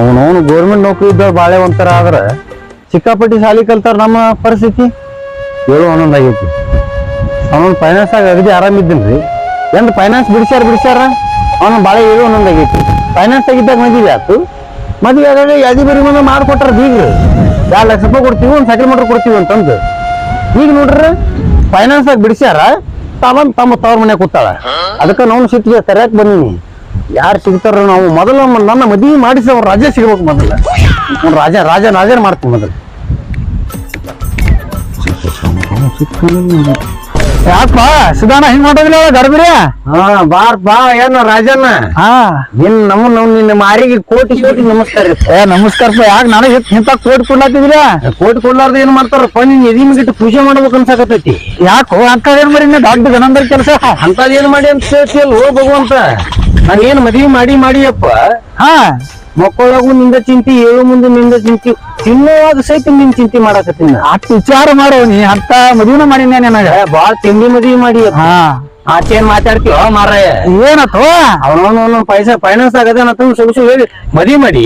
ಅವನವನು government ನೌಕರಿ ಇದ್ದವ್ರು ಬಾಳೆ ಒಂಥರ ಆದ್ರೆ ಸಿಕ್ಕಾಪಟ್ಟಿ ಸಾಲಿ ಕಲ್ತಾರ ನಮ್ಮ ಪರಿಸ್ಥಿತಿ. ಏಳು ಒಂದೊಂದು ಆಗೈತಿ. ಅವನೊಂದು ಫೈನಾನ್ಸ್ ಆಗ ಅಗದಿ ಆರಾಮಿದ್ದೀನಿ ರೀ. ಎಂದು ಫೈನಾನ್ಸ್ ಬಿಡಿಸ್ಯಾರ ಬಿಡಿಸ್ಯಾರ? ಅವನ ಬಾಳೆ ಏಳು ಒಂದೊಂದು ಆಗೈತಿ. ಫೈನಾನ್ಸ್ ಆಗಿದ್ದಾಗ ಮದುವೆ ಆಯ್ತು ಮದುವೆ ಆದಾಗ ಯಾದಿ ಬರಿ ಮುಂದೆ ಮಾಡಿಕೊಟ್ರ ಬೀಗ್ರಿ ಎರಡು ಲಕ್ಷ ರೂಪಾಯಿ ಕೊಡ್ತೀವಿ ಒಂದು ಸೈಕಲ್ ಮೋಟ್ರ್ ಕೊಡ್ತೀವಿ ಅಂತಂದು. ಈಗ ನೋಡ್ರಿ ಫೈನಾನ್ಸ್ ಆಗಿ ಬಿಡಿಸ್ಯಾರ ತಮ್ಮ ತಮ್ಮ ತವ್ರ ಮನೆ ಕೂತಾಳ. ಅದಕ್ಕೆ ನಾವು ಸಿಟ್ಟಿಗೆ ಸರಿಯಾಗಿ ಬಂದೀನಿ. ಯಾರು ಸಿಗ್ತಾರ ನಾವು ಮೊದಲು ನನ್ನ ಮದುವೆ ಮಾಡಿಸಿ ಅವ್ರು ರಾಜ ಸಿಗ್ಬೇಕು ಮೊದಲ. ರಾಜ ರಾಜ ರಾಜನ ಮಾಡ್ತೀನಿ ಮೊದಲು. ಯಾಕಪ್ಪ? ಸುಧಾನ ಹಿಂಗ್ ಮಾಡೋದಿಲ್ಲ ಗರ್ಭಿರಿ ಹಾ ಬಾರ್ ಬಾ ಏನ ರಾಜನ ಹಾ. ನಿನ್ ನಮ್ಮ ನಮ್ ನಿನ್ನ ಮಾರಿಗೆ ಕೋಟಿ ಕೋಟಿ ನಮಸ್ಕಾರ. ಏ ನಮಸ್ಕಾರಪ್ಪ ಯಾಕೆ ನನಗೆ ಇಂತ ಕೋಟಿ ಕೊಡ್ಲಾತಿದ್ರ ಕೋಟಿ ಕೊಡ್ಲಾರ್ದ ಏನ್ ಮಾಡ್ತಾರಪ್ಪ ನಿನ್ ಎದಿ ಮುಗಿಟ್ಟು ಪೂಜೆ ಮಾಡ್ಬೇಕು ಅನ್ಸಕತ್ತೈತಿ. ಯಾಕೋ ಅಂತ ಏನ್ ಮಾಡಿ ದೊಡ್ಡ ಗಣಂದ್ರ ಕೆಲಸ? ಅಂತದ್ ಏನ್ ಮಾಡಿ ಅಂತ ಹೇಳ್ತಿಯಲ್ಲ ಭಗವಂತ? ನಾನು ಏನ್ ಮದ್ವಿ ಮಾಡಿ ಮಾಡಿಯಪ್ಪ ಹಾ. ಮಕ್ಕಳಾಗು ನಿಂದ ಚಿಂತಿ ಏಳು ಮುಂದೆ ನಿಂದ ಚಿಂತಿ ತಿನ್ನುವಾಗ ಸಹಿತ ನಿನ್ ಚಿಂತೆ ಮಾಡಾಕತ್ತೀನಿ. ನಾ. ವಿಚಾರ ಮಾಡೋ ನೀ ಅಂತ ಮದುವೆನ ಮಾಡಿ ನನಗ? ಏ, ಬಾಳ ತಿಂಡಿ ಮದ್ವಿ ಮಾಡಿ ಹಾ. ಆಚೇನ್ ಮಾತಾಡ್ತೀವ ಮಾರಾಯ. ಏನತ್ತು? ಅವನವನ ಪೈಸಾ ಫೈನಾನ್ಸ್ ಆಗದೆ ಸೊಗಸು ಹೇಳಿ. ಮದ್ವಿ ಮಾಡಿ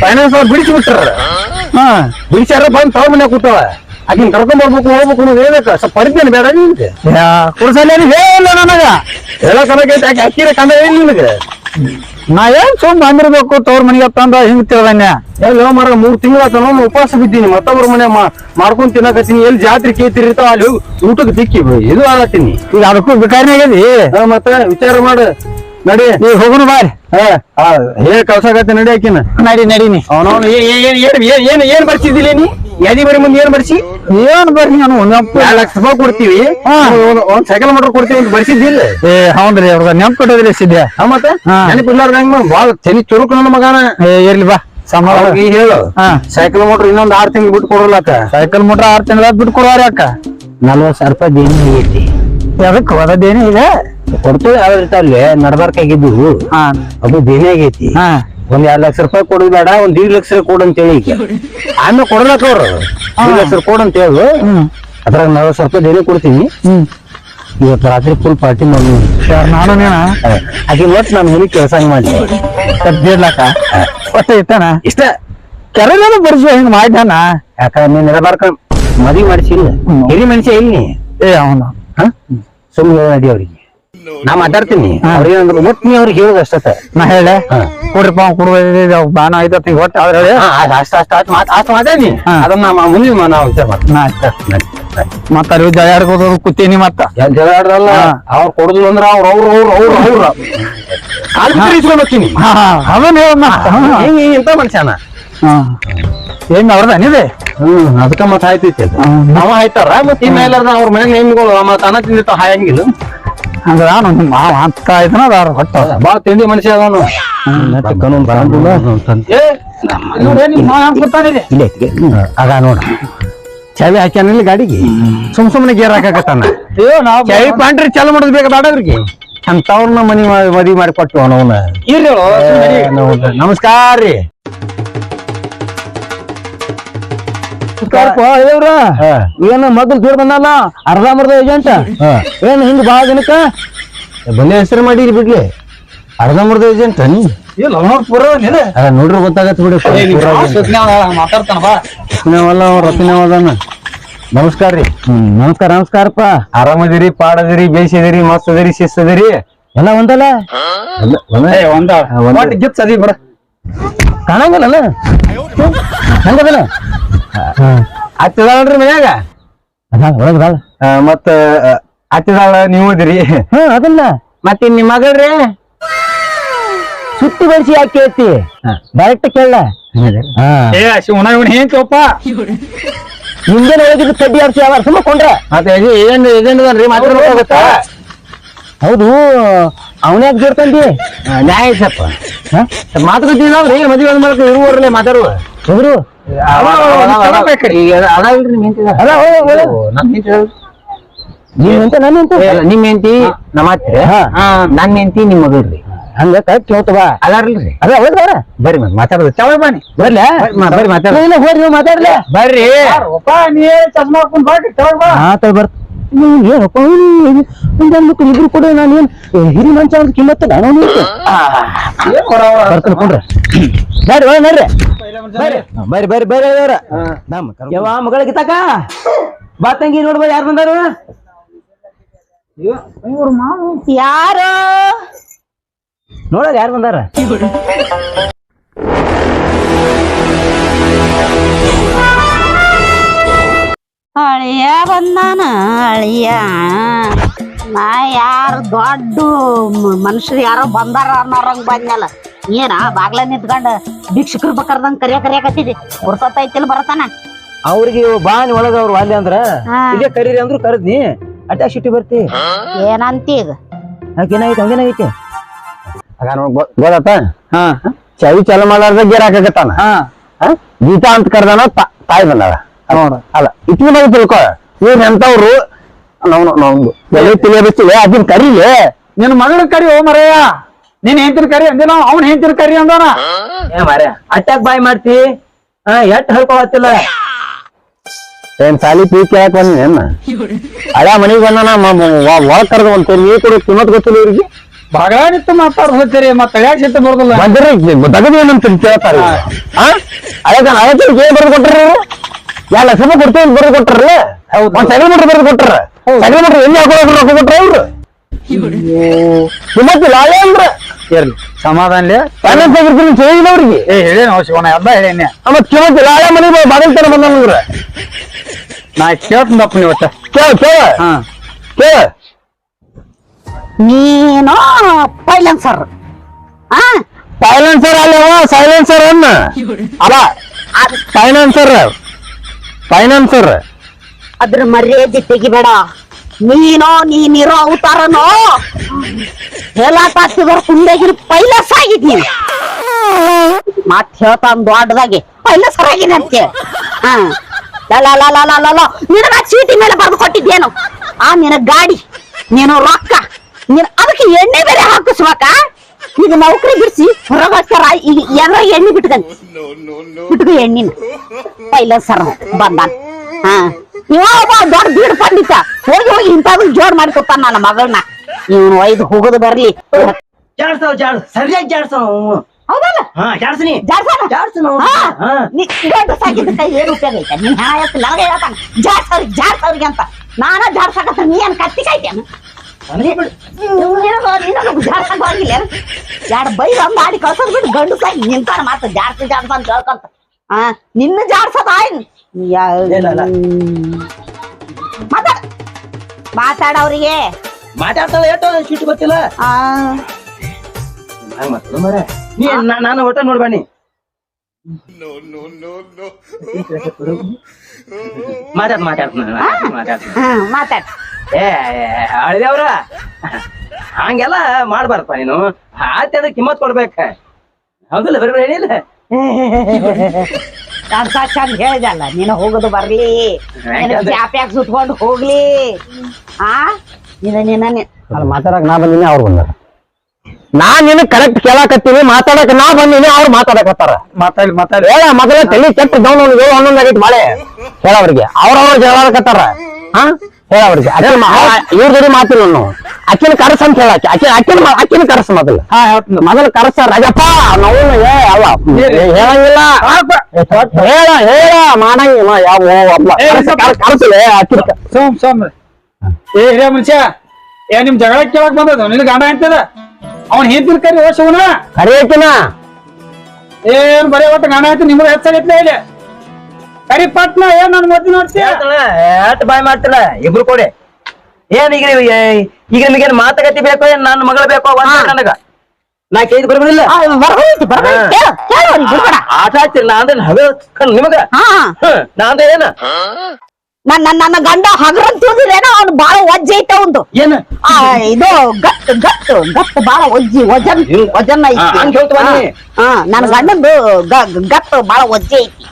ಫೈನಾನ್ಸ್ ಅವ್ರು ಬಿಡಿಸಿ ಬಿಟ್ರ ಹಾ. ಬಿಡಿಸ್ಯಾರ ಬಂದ್ ತಾವ್ ಮನೆ ಕೂತವ. ಆಕಿನ್ ಕರ್ಕೊಂಡ್ ಬರ್ಬೇಕು ಹೋಗ್ಬೇಕು ಅನ್ನೋದು ಹೇಳ್ಬೇಕ. ಸ್ವಲ್ಪ ಪರಿಜ್ಞಾನ ಬೇಡ ನಿಮ್ಗೆ ಯಾ, ಹೇಳ ನನಗ? ಕಂಡ ಏನ್ ನಿನಗೆ? ನಾ ಏನ್ ಸುಮ್ ಅಂದಿರ್ಬೇಕು ತವ್ರ ಮನೆಗೆ ತಂದ ಹಿಂಗ್ ಎಲ್ಲ ಮರ ಮೂರ್ ತಿಂಗಳ ನಾನು ಉಪವಾಸ ಬಿದ್ದೀನಿ. ಮತ್ತೊಬ್ರ ಮನೆ ಮಾಡ್ಕೊಂಡ್ ತಿನ್ನಕತ್ತೀನಿ. ಎಲ್ಲಿ ಜಾತ್ರೆ ಕೇತಿರ್ತಾವ ಅಲ್ಲಿ ಹೋಗಿ ಊಟಕ್ಕೆ ದಿಕ್ಕಿ ಇದು ಆಗತ್ತೀನಿ ಈಗ ಅದಕ್ಕೂ ಬೇಕಾರಿ ಆಗ್ಯದಿ? ಹಾ, ಮತ್ತೆ ವಿಚಾರ ಮಾಡು. ನಡಿ. ನೀ ಹೋಗುನು ಬಾರಿ. ಹಾ ಹೇಳಿ ಕಳ್ಸಾಕತ್ತಿ ನಡಿ ಆಕಿನ. ನಡಿ ನಡಿನಿ ಅವನವನು ಏನ್ ಏನ್ ಏನ್ ಏನ್ ಬರ್ಸಿದಿಲ್ಲ ನೀ? ಯಾದಿ ಬರಿ ಮುಂದೆ ಏನ್ ಬರ್ಸಿ? ಏನ್ ಬರ್ರಿ ನಾನು ಒಂದು ಲಕ್ಷ ರೂಪಾಯಿ ಕೊಡ್ತೀವಿ. ಒಂದ್- ಸೈಕಲ್ ಮೋಟರ್ ಕೊಡ್ತೀವಿ ಅಂತ ಬರ್ಸಿದ್ದಿಲ್ಲ. ಏ ಹೌನ್ರಿ ಅವ್ರದ ನೆನಪು ಕೊಟ್ಟೋದ್ರಿ ಸಿದ್ಯ ಹಾ ಮತ್ತೆ? ಹಾ. ನೆನಪಿಲ್ಲಾರ್ದಂಗ ಬಾಳ ತಲಿ ಚುರುಕು ನನ್ನ ಮಗನ. ಏ ಇರ್ಲಿ ಬಾ. ಸಮಾಧಾನ ಹೇಳು. ಸೈಕಲ್ ಮೋಟರ್ ಇನ್ನೊಂದ್ ಆರ್ ತಿಂಗಳು ಬಿಟ್ಟು ಕೊಡಲಕ್ಕ ಸೈಕಲ್ ಮೋಟ್ರ್ ಆರ್ ತಿಂಗಳ ಬಿಟ್ಟು ಕೊಡೋರಿ ಅಕ್ಕ. ನಲ್ವತ್ ಸಾವಿರ ರೂಪಾಯಿ ದೇಣಿ ಐತಿ. ಅದಕ್ಕೆ ಹೋದದ್ದೇನೇ ಇದೆ ಕೊಡ್ತೀವಿ ಆದ್ರೆ ಇರ್ತಾವಲ್ಲಿ ನಡ್ಬಾರ್ಕಾಗಿದ್ದು. ಹಾ. ಅದು ಬೇನೆ ಆಗೈತಿ. ಹಾ. ಒಂದ್ ಎರಡ್ ಲಕ್ಷ ರೂಪಾಯಿ ಕೊಡೋದು ಬೇಡ ಒಂದ್ ದೀಡ್ ಲಕ್ಷ ಕೊಡು ಅಂತ ಹೇಳಿ ಈಗ. ಆಮೇಲೆ ಕೊಡ್ಲಕ್ಕ ಅವ್ರು. ದೀಡ್ ಲಕ್ಷ ಕೊಡು ಅಂತ ಹೇಳು ಅದ್ರಾಗ ನಲ್ವತ್ ಸಾವಿರ ರೂಪಾಯಿ ದೇನೆ ಕೊಡ್ತೀನಿ. ಇವತ್ತು ರಾತ್ರಿ ಫುಲ್ ಪಾರ್ಟಿ ಮಾಡಿ. ನಾನು ನೀನ? ಆಕೆ ಒಟ್ಟು ನಾನು ಮನೆ ಕೆಲಸ ಮಾಡಿ ಕಟ್ಟಿಡ್ಲಕ್ಕ ಒಟ್ಟ ಇತ್ತಾನ? ಇಷ್ಟ. ಕೆರೆಲ್ಲ ಬರ್ಸು ಹಿಂಗ್ ಮಾಡ್ಯಾನ ಯಾಕ ನೀನ್ ನಡಬಾರ್ಕ. ಮದಿ ಮಾಡಿಸಿಲ್ಲ. ಹಿರಿ ಮನುಷ್ಯ ಇಲ್ಲಿ ಏ ಅವನು. ಸುಮ್ಮನೆ ನಡಿ ಅವ್ರಿಗೆ. ನಾ ಮಾತಾಡ್ತೀನಿ. ಅವ್ರಿಗೆ ಮತ್ ನೀ ಅವ್ರಿಗೆ ಹೇಳೋದು ಅಷ್ಟೇ ನಾ ಹೇಳೆ. ಕೊಡ್ರಿ ಕೊಡ್ರಿಪ್ಪ ಕೊಡುವ ಬಾನ ಐದತ್ತು ಹೊಟ್ಟೆ ಆದ್ರೆ ಹೇಳಿ. ಅಷ್ಟ ಅಷ್ಟ ಅಷ್ಟ ಮಾತು ಅಷ್ಟು ಮಾತಾಡಿ. ಅದನ್ನ ಮುಂದೆ ನಾವು ವಿಚಾರ ಮಾಡ್ತೀವಿ ನಾ ಆಯ್ತ. ಮತ್ತ ಅಲ್ಲಿ ಜಯಾಡ್ಕೋದು ಕೂತೀನಿ ಮತ್ತ. ಹಾ. ಅವ್ರು ಕೊಡುದಿಲ್ಲ ಅಂದ್ರೆ ಅವ್ರ ಅವ್ರ ಅವ್ರ ಅವ್ರ ಅವ್ರ. ಅಲ್ಲಿ ಇಸ್ಕೊಂಡ್ ಹೋಗ್ತೀನಿ. ಅವನ್ ಮತ್ತ. ಹಿಂಗ್ ಹಿಂಗ್ ಎಂತ ಮನುಷ್ಯನ. ಏನ್ ಅವ್ರದ ಹ್ಮ್ ಅದಕ್ಕ ಮತ್ತ ಆಯ್ತೈತಿ ನಾವ ಆಯ್ತಾರ ಮತ್ತ ಇನ್ನ ಅವ್ರ ಮನ್ಯಾಗ ನೇಮಿಗಳು ಮತ್ತ ಅನ್ನ ತಿಂದಿರ್ತಾವ ಹಾಯಂಗಿಲ್ಲ ಅಂದ್ರೆ ನಾನು ಮಾವ ಅಂತ ಇದನ್ನ ಅದಾರ ಹೊಟ್ಟ ಬಾಳ ತಿಂಡಿ ಮನುಷ್ಯ ಅದನು ಕಾನೂನು ಬರಂಗಿಲ್ಲ. ಹೆಂಗ್ ಕೂತಾನಿದೆ ಇಲ್ಲ ಅದ ನೋಡ. ಚಾವಿ ಹಾಕ್ಯಾನಿಲ್ಲ ಗಾಡಿಗೆ? ಸುಮ್ ಸುಮ್ನೆ ಗೇರ್ ಹಾಕಕತ್ತಾನ? ಚವಿ ಪಾಂಡ್ರಿ ಚಾಲು ಮಾಡೋದು ಬೇಕಾದ ಅವ್ರಿಗೆ. ಅಂತವ್ರನ್ನ ಮನಿ ಮದಿ ಮದ್ವಿ ಮಾಡಿ ಕೊಟ್ಟು ಅವನವನ ನಮಸ್ಕಾರ ರೀ. ಇವ್ರ ಹಾ. ಏನು ಮೊದಲು ದೂರ ಬಂದಲ್ಲ? ಅರ್ಧ ಮರ್ಧ ಏಜೆಂಟ್. ಏನ್ ಹಿಂಗ್ ಬಾಳ ಜನಕ್ಕ ಬನ್ನಿ ಹೆಸರು ಮಾಡಿರಿ ಬಿಡ್ಲಿ. ಅರ್ಧಂಬರ್ಧ ಏಜೆಂಟ್ ನೀ ಇಲ್ಲ ಪೂರ ನೋಡ್ರಿ ಗೊತ್ತಾಗತ್ತೆ ಬಿಡಿ. ಮಾತಾಡ್ತಾನ ಬಾ ರತ್ನವಲ್ಲ ಅವ್ರ ರತ್ನವದಾನ. ನಮಸ್ಕಾರ ರೀ. ಹ್ಮ್ ನಮಸ್ಕಾರ ನಮಸ್ಕಾರಪ್ಪ. ಆರಾಮದಿರಿ ಪಾಡದಿರಿ ಬೇಯಿಸಿದಿರಿ ಮಸ್ತದಿರಿ ಶಿಸ್ತದಿರಿ? ಎಲ್ಲ ಒಂದಲ್ಲ? ಒಂದೇ? ಗಿಫ್ಟ್ ಅದಿ ಬಿಡ ಕಾಣಂಗಿಲ್ಲ ಹೆಂಗದನ? ಹತ್ತಿದಾಳ್ರಿ ಮನ್ಯಾಗ? ಒಳಗದಾಳ ಮತ್ತ ಹತ್ತಿದಾಳ ನೀವು ಇದ್ರಿ ಹಾ ಅದನ್ನ. ಮತ್ತೆ ನಿಮ್ಮ ಮಗಳ್ರಿ? ಸುತ್ತಿ ಬಳಸಿ ಯಾಕೆ ಕೇಳ್ತಿ? ಡೈರೆಕ್ಟ್ ಕೇಳ ಏ ಶಿವನ ಇವನ್ ಚೋಪ ನಿಮ್ದೇನು ಹೋಗಿದ್ದು ಕಡ್ಡಿ ಅವರ ಯಾವ ಸುಮ್ಮ ಕೊಂಡ್ರ. ಮತ್ತೆ ಏನ್ ಮಾತಾಡ್ಬೇಕಾಗತ್ತಾ ಹೌದು. ಅವನ್ಯಾಕ್ ಜೋಡ್ತಂದಿ ನ್ಯಾಯಸಪ್ಪ ಮಾತುಕತಿದಾವ್ರಿ ಮದುವೆ ಒಂದ್ ಮಾಡ್ಕೊ ಇರುವವರಲ್ಲೇ ಮಾತಾಡುವ. ಇವರು? ಮಾತಾಡುವ ನಿಮ್ ಹೆಂಡತಿ ನನ್ನ ಹೆಂಡತಿ ನಿಮ್ ಹೆಂಡತಿ ನಮ್ಮ ಹತ್ತಿರ ನನ್ನ ಹೆಂಡತಿ ನಿಮ್ ಮಗಳ್ರಿ ಹಂಗ ಕರೆಕ್ಟ್ ಹೇಳ್ತವ ಅದಾರ್ಲ್ರಿ ಅದ ಹೋಗ್ತಾರ ಬರ್ರಿ ಮತ್ತೆ ಮಾತಾಡೋದು ಚವಳ ಬಾನಿ ಬರ್ಲಿ? ಬರ್ರಿ ಮಾತಾಡ ಹೋರಿ ನೀವು ಮಾತಾಡ್ಲಿ? ಬರ್ರಿ. ಚಸ್ಮಾ ಹಾಕೊಂಡ್ ಬಾ ಚವಳ ಬಾ. ಆತ ಏನಪ್ಪ ಒಂದೊಂದು ಇಬ್ರು ಕೂಡ ನಾನು ಏನ್ ಹಿರಿ ಮಂಚ ಅಂತ ಕಿಮ್ಮತ್ತ ನಾನು ಬರ್ಕೊಂಡ್ರೆ ಬರ್ರಿ ನಡ್ರಿ ಬರ್ರಿ ಬರ್ರಿ ಬರ್ರಿ ಅವ್ರ ನಮ್ಮ ಯಾವ ಮಗಳ ಗಿತಾಕ ಬಾ ತಂಗಿ ನೋಡ್ಬೋದು ಯಾರು ಬಂದಾರು ಯಾರು? ನೋಡೋದು ಯಾರು ಬಂದಾರ? ಅಳಿಯ ಬಂದಾನ ಅಳಿಯ ನಾ ಯಾರು ದೊಡ್ಡ ಮನುಷ್ಯರು ಯಾರೋ ಬಂದಾರ ಅನ್ನೋರಂಗ್ ಬಂದ್ನಲ್ಲ. ಏನ ಬಾಗ್ಲ ನಿಂತ್ಕೊಂಡು ಭಿಕ್ಷಕರು ಬಕರ್ದಂಗ್ ಕರಿಯ ಕರಿಯಕತ್ತಿದಿ ಪುರ್ಸೊತ್ತ ಐತಿಲ್ ಬರತಾನ. ಅವ್ರಿಗೆ ಬಾನಿ ಒಳಗ ಅವ್ರು ಅಲ್ಲಿ ಅಂದ್ರ ಹಾ. ಇಲ್ಲೇ ಕರೀರಿ ಅಂದ್ರು ಕರದ್ನಿ ಅಟ್ಯಾಕ್ ಸಿಟಿ ಬರ್ತಿ. ಏನಂತಿ ಈಗ ಏನಾಗೈತಿ ಹಂಗೇನಾಗೈತಿ ಗೊತ್ತಾತ ಹಾ. ಚವಿ ಚಲ ಮಾಡಾರ್ದ ಗೇರ್ ಹಾಕಕತ್ತಾನ? ಗೀತಾ ಅಂತ ಕರ್ದಾನ ತಾ- ತಾಯಿ ಬಂದಾಳ? ನೋಡ ಅಲ್ಲ ಇಟ್ಕೊಂಡಾಗ ತಿಳ್ಕೊ. ಇವ್ರು ಎಂತವ್ರು ನಾವು ನಾವು ಎಲ್ಲ ತಿಳಿಯಬೇಕಿಲ್ಲ ಅದನ್ನ ಕರೀಲಿ? ನಿನ್ ಮಗಳ ಕರಿ ಓ ಮರಯ್ಯ ನೀನ್ ಹೆಂತಿರ ಕರಿ ಅಂದಿಲ್ಲ ಅವ್ನ್ ಹೆಂತಿನ ಕರಿ ಅಂದಾನ ಏ ಮಾರ್ಯ ಅಟ್ಯಾಕ್ ಬಾಯ್ ಮಾಡ್ತಿ? ಹಾ ಎಟ್ ಹೇಳ್ಕೊಳತ್ತಿಲ್ಲ ಏನ್ ಸಾಲಿ ಪೀ ಕೇಳಕ್ ಬಂದೇನ ಅಳ ಮನಿಗ್ ಬಂದಾನ ಒಳಗ್ ಕರ್ದ ಒಂದ್ ನೀ ಕೊಡು ತಿನ್ನೋದ್ ಗೊತ್ತಿಲ್ಲ ಇವ್ರಿಗೆ. ಬಹಳ ನಿತ್ತು ಮಾತಾಡ್ ಹೋಗ್ತೀರಿ ಮತ್ತ ಯಾಕೆ ಸಿಟ್ಟು ಬರೋದಿಲ್ಲ ಬಂದ್ರಿ ದಗದ ಏನಂತ ಕೇಳ್ತಾರ ಅಳಗ ಏನ್ ಬರ್ದು ಕೊಟ್ರ ಯಾ ಲಕ್ಷ ರೂಪಾಯಿ ಕೊಡ್ತೀವಿ ಬರ್ದು ಕೊಟ್ರಲ್ಲ? ಒಂದ್ ಸೈಕಲ್ ಮೀಟರ್ ಬರ್ದು ಕೊಟ್ರ ಸೈಕಲ್ ಮೀಟರ್ ಎಲ್ಲಿ ಹಾಕೊಳ್ಳೋಕೆ ರೊಕ್ಕ ಕೊಟ್ರ ಅವ್ರು ಕಿಮ್ಮತ್ತು ಲಾಳೆ ಅಂದ್ರ? ಇರ್ಲಿ. ಸಮಾಧಾನ್ಲಿ ಫೈನಾನ್ಸ್ ಆಗಿರ್ತೀನಿ ಕೇಳಿಲ್ಲ ಅವ್ರಿಗೆ. ಏ ಹೇಳೇನ ಶಿವನ ಎಲ್ಲ ಹೇಳೇನೆ ಮತ್ ಕೇಳ್ತಿ ಲಾಳೆ ಮನೆ ಬಾಗಿಲ್ ತರ ಬಂದ್ರ ನಾ ಕೇಳ್ತಂದಪ್ಪ ನೀವು ಒಟ್ಟ. ಕೇಳ ಕೇಳ. ಹಾ. ಕೇಳ. ನೀನು ಫೈನಾನ್ಸರ್ ಹಾ ಫೈನಾನ್ಸರ್ ಅಲ್ಲವ ಸೈಲೆನ್ಸರ್ ಅನ್ನ. ಅಲ್ಲ ಫೈನಾನ್ಸರ್ ಫೈನಾನ್ಸರ್ ಅದ್ರ ಮರ್ಯಾದೆ ತೆಗಿಬೇಡ. ನೀನೋ, ನೀನಿರೋ ಅವತಾರನೋ. ಹೇಳಾತಾಗ್ತಿದ್ರ ಕುಂಡೆಗಿನ ಪೈಲಸ್ ಆಗಿದ್ ನೀನು ಮತ್ ಹೇಳ್ತಾನ ದೊಡ್ಡದಾಗಿ. ಪೈಲಸರ್ ಆಗಿದೆ ಅಂತೆ ಹಾ. ನಿನಗ ಚೀಟಿ ಮೇಲೆ ಬರೆದು ಕೊಟ್ಟಿದ್ದೇನು? ಆ ನಿನ ಗಾಡಿ, ನೀನು ರೊಕ್ಕ. ನೀನು ಅದಕ್ಕೆ ಎಣ್ಣೆ ಬೇರೆ ಹಾಕಿಸ್ಬೇಕ? ಈಗ ನೌಕರಿ ಬಿಡಿಸಿ ಹೊರಗೆ ಹಾಕ್ತಾರ ಈಗ ಎದ್ರ ಎಣ್ಣೆ ಬಿಟ್ಕಂತ ಬಿಟ್ಟು ಎಣ್ಣಿನ. ಪೈಲ ಸರ್ ಬಂದಾನ. ಹಾ. ಇವ ಒಬ್ಬ ದೊಡ್ಡ ಬೀಡ್ ಪಂಡಿತ. ಹೋಗಿ ಹೋಗಿ ಇಂಥದ್ದು ಜೋಡ್ ಮಾಡಿಕೊಟ್ಟಾನ ನನ್ನ ಮಗಳನ್ನ ಇವನು ಒಯ್ದು ಹೋಗೋದು ಬರ್ಲಿ. ಜಾಡ್ಸವ್ ಜಾಡ್ ಸರಿಯಾಗಿ ಜಾಡ್ಸವ್ ಹೌದಲ್ಲ? ಹಾ ಜಾಡ್ಸನಿ ಜಾಡ್ಸಣ ಜಾಡ್ಸನ ಹಾ. ನೀ ಗಂಡು ಸಾಕಿದ ಕೈ ಏನು ಉಪಯೋಗ ಐತೆ? ನಿನ್ ಎತ್ತು ನನಗೆ ಹೇಳ್ತಾನ. ಜಾಡ್ಸವ್ರಿಗೆ ಜಾಡ್ಸವ್ರಿಗೆ ಅಂತ. ನಾನ ಜಾಡ್ಸಕತ್ತ ನೀ ಏನ್ ಕತ್ತಿ ಕಾಯ್ತೇನು ಹೋಗಿಲ್ಲ ಎರಡು ಬೈ ಒಂದು ಆಡಿ ಕಳ್ಸೋದ್ ಬಿಟ್ಟು ಗಂಡು ಕೈ ನಿಂತಾರ ಮಾತ್ರ. ಜಾಡ್ಸಿ ಜಾಡ್ಸ ಅಂತ ಹೇಳ್ಕೊಂತ. ಆ ನಿನ್ನ ಜಾಡ್ಸದ ಆಯ್ನ್. ಮಾತಾಡ. ಮಾತಾಡ ಅವ್ರಿಗೆ. ಮಾತಾಡ್ತಾಳ ಏಟೋ ಸಿಟ್ಟು ಗೊತ್ತಿಲ್ಲ. ಆ. ಹಂಗ್ ಮಾತಾಡು ಮರೆ. no, no, no. ಮಾತಾಡ್ ಮಾತಾಡ್ ಮಾತಾಡ್ ಮಾತಾಡ್ ಏ ಹಳಿದೇವ್ರ ಹಂಗೆಲ್ಲ ಮಾಡ್ಬಾರ್ದಪ್ಪ ನೀನು. ಆತ ಅದಕ್ಕೆ ಕಿಮ್ಮತ್ ಕೊಡ್ಬೇಕ. ಹೌದಲ್ಲ ಬರೀ ಬರೀ ಏನಿಲ್ಲ? ನಾನ್ ಸಾಕ್ಷಾತ್ ಹೇಳಿದಲ್ಲ ನೀನು ಹೋಗೋದು ಬರ್ಲಿ. ಯಾಕೆ? ಸುತ್ಕೊಂಡು ಸುಟ್ಕೊಂಡು ಹೋಗ್ಲಿ. ಆ? ನಿನ್ನ ನಿನ್ನ ಅಲ್ಲ ಮಾತಾಡಕ್ ನಾ ಬಂದಿನಿ ಅವ್ರು ಬಂದಾರ. ನಾ ನಿನ್ನ ಕರೆಕ್ಟ್ ಕೇಳಾಕತ್ತೀನಿ ಮಾತಾಡಕ್ ನಾ ಬಂದಿನಿ ಅವ್ರು ಮಾತಾಡಕತ್ತಾರ. ಮಾತಾಡಿ ಮಾತಾಡಿ. ಹೇಳ ಮೊದಲ ತಲೆ ಕೆಟ್ಟ ಡೌನ್ ಒಂದು ಏಳು ಹನ್ನೊಂದು ಆಗೈತಿ ಮಳೆ ಹೇಳವ್ರಿಗೆ ಅವ್ರವ್ರ ಜಗಳಾಡಕತ್ತಾರ ಹಾ? ಹೇಳವ್ರಿಗೆ ಅದೇ ಇವ್ರ ಜೊತೆ ಮಾತಿಲ್ಲ ನಾವು ಅಕ್ಕಿನ ಕರಸ ಅಂತ ಹೇಳಕ್ಕೆ ಅಕ್ಕಿ. ಅಕ್ಕಿನ ಅಕ್ಕಿನ ಕರಸ ಮೊದಲ. ಮೊದಲ ಕರಸ ರಾಜಪ್ಪ ನಾವು ಏ ಅಲ್ಲ. ಹೇಳಂಗಿಲ್ಲ. ಹೇಳ ಹೇಳ ಮಾಡಂಗಿಲ್ಲ. ಯಾವ ಕರಸಲೆ ಅಕ್ಕಿನ ಕ- ಸೋಮ್ ಸೋಮ್. ಏ ಹಿರಿಯ ಮನುಷ್ಯ ಏ ನಿಮ್ ಜಗಳ ಕೇಳಕ್ ಬಂದದ? ನಿನ್ ಗಂಡ ಅಂತದ ಅವ್ನ್ ಹೆಂತಿನ ಕರಿ ಓ ಶಿವನ? ಕರಿಯಕಿನ ಏನ್ ಬರೀ ಒಟ್ಟು ಗಾಣ ಆಯ್ತು ನಿಮ್ಗೆ ಹೆಚ್ಚಾಗೈತಿ ಇಲ್ಲಿ? ಕರಿ ಪಟ್ನ ಏನ್ ನನ್ ಮದ್ವೆ ನೋಡ್ತೀಯ ಎಟ್ ಬಾಯ್ ಮಾಡ್ತಿಲ್ಲ ಇಬ್ರು ಕೊಡಿ. ಏನ್ ಈಗ ನೀವು ಏ- ಈಗ ನಿಮಗೇನ್ ಮಾತುಕತೆ ಬೇಕೋ ಏನ್ ನನ್ನ ಮಗಳು ಬೇಕೋ ಒಂದ್ ನನಗ? ನಾ ಕೇಳಿದ್ ಬರೋದಿಲ್ಲ ಆ, ಬರ್ಬೈತಿ ಬರ್ಬೈತಿ ಕೇಳು ಕೇಳು ಬಿಡ್ಬೇಡ. ಆಟ ಆಡ್ತೀರಿ ನಾ ಅಂದ್ರೆ ಹವೆ ಕಣ್ ನಿಮಗ? ಹಾ. ಹ್ಮ್, ನಾ ಅಂದ್ರೆ ಏನ? ನನ್ನ ನನ್ನ ಗಂಡ ಹಗರನ್ ತಿಳಿದ್ರೇನೋ ಅವ್ನು ಬಾಳ ಒಜ್ಜೆ ಐತೆ ಅವಂದು ಏನು? ಆ ಇದು ಗಟ್ ಗತ್ತು ಗತ್ತು ಬಾಳ ಒಜ್ಜಿ ವಜನ್ ವಜನ್ ಐತಿ. ಹಾ, ಹೇಳ್ತ ಬನ್ನಿ. ಹಾ. ನನ್ನ ಗಂಡಂದು ಗ- ಗತ್ತು ಬಾಳ ಒಜ್ಜೆ ಐತಿ.